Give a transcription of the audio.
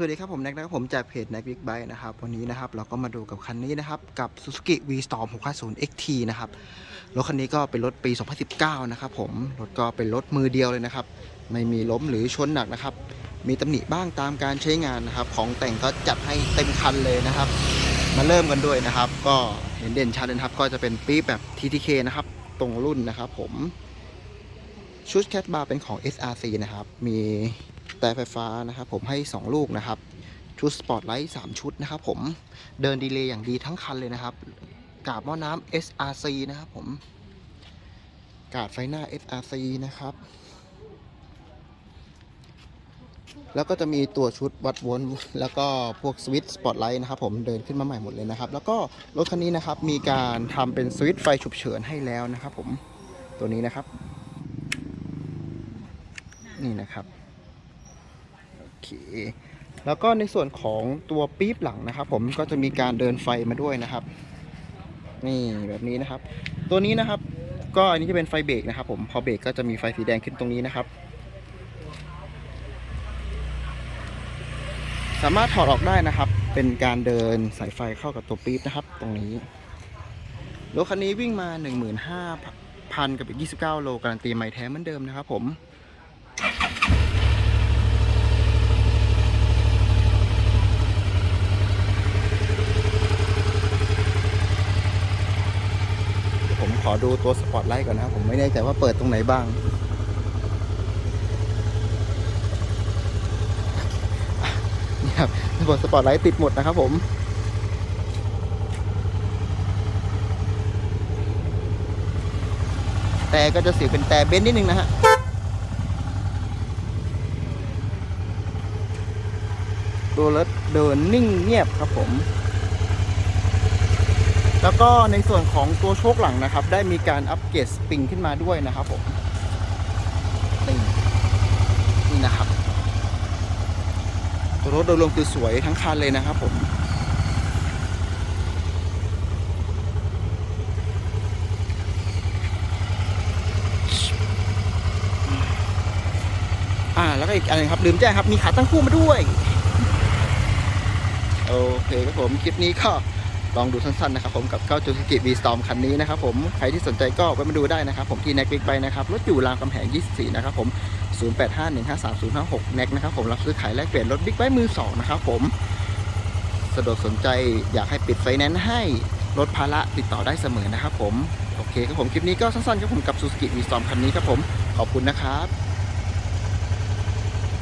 สวัสดีครับผมแน็กนะครับผมจากเพจ n น็กบิ๊กไบนะครับวันนี้นะครับเราก็มาดูกับคันนี้นะครับกับ Suzuki V-Storm 650 XT นะครับรถคันนี้ก็เป็นรถปี 2019 นะครับผมรถก็เป็นรถมือเดียวเลยนะครับ ไม่มีล้มหรือชนหนักนะครับ มีตำหนิบ้างตามการใช้งานนะครับ ของแต่งก็จัดให้เต็มคันเลยนะครับ มาเริ่มกันด้วยนะครับ ก็เห็นเด่นชัดเลยนะครับ ก็จะเป็นปี๊บแบบ TTK นะครับตรงรุ่นนะครับ ผมชุดแคทบาร์เป็นของ SRC นะครับมี แต่ไฟฟ้านะครับผมให้ 2 ลูกนะครับ ชุดสปอตไลท์3ชุดนะครับผมเดินดีเลย์อย่างดีทั้งคันเลยนะครับ กาบหม้อน้ำ SRC นะครับผม กาดไฟหน้า SRC นะครับ แล้วก็จะมีตัวชุดวัดวนแล้วก็พวกสวิตช์สปอตไลท์นะครับผมเดินขึ้นมาใหม่หมดเลยนะครับ แล้วก็รถคันนี้นะครับมีการทำเป็นสวิตช์ไฟฉุกเฉินให้แล้วนะครับผมตัวนี้นะครับ นี่นะครับ เคแล้วก็ในส่วนของตัวปี๊บหลังนะครับ ผมก็จะมีการเดินไฟมาด้วยนะครับ นี่แบบนี้นะครับ ตัวนี้นะครับ ก็อันนี้จะเป็นไฟเบรกนะครับ ผมพอเบรกก็จะมีไฟสีแดงขึ้นตรงนี้นะครับ สามารถถอดออกได้นะครับ เป็นการเดินสายไฟเข้ากับตัวปี๊บนะครับ ตรงนี้รถคันนี้วิ่งมา 15,000 กับอีก 29 โลการันตีใหม่แท้เหมือนเดิมนะครับผม อดูตัวสปอตไลท์ก่อนนะผมไม่แน่ใจว่าเปิดตรงไหนบ้าง นี่ครับระบบสปอตไลท์ติดหมดนะครับผมแต่ก็จะเสียงเป็นแต่เบนซ์นิดนึงนะฮะตัวรถเดินนิ่งเงียบครับผม แล้วก็ในส่วนของตัวโชคหลังนะครับ ได้มีการอัปเกรดสปริงขึ้นมาด้วยนะครับผมนี่นี่นะครับ ตัวรถโดยรวมคือสวยทั้งคันเลยนะครับผมอ่าแล้วก็อีกอันนึงครับลืมแจ้งครับ มีขาตั้งคู่มาด้วย โอเคครับผม คลิปนี้ก็ ลองดูสั้นๆนะครับผมกับเก้าจูสกิวีสตอมคันนี้นะครับผมใครที่สนใจก็ไปมาดูได้นะครับผมที่ n น็กบิ๊กไบนะครับรถอยู่รามคำแหง 24 นะครับผม 0851530056แน็กนะครับผมรับซื้อขายแลกเปลี่ยนรถบิ๊กไบมือ2นะครับผมสะดวกสนใจอยากให้ปิดไฟแนนซ์ให้ลดภาระติดต่อได้เสมอนะครับผม โอเคครับผมคลิปนี้ก็สั้นๆครับผมกับ Suzuki V-Storm คันนี้ครับผม ขอบคุณนะครับ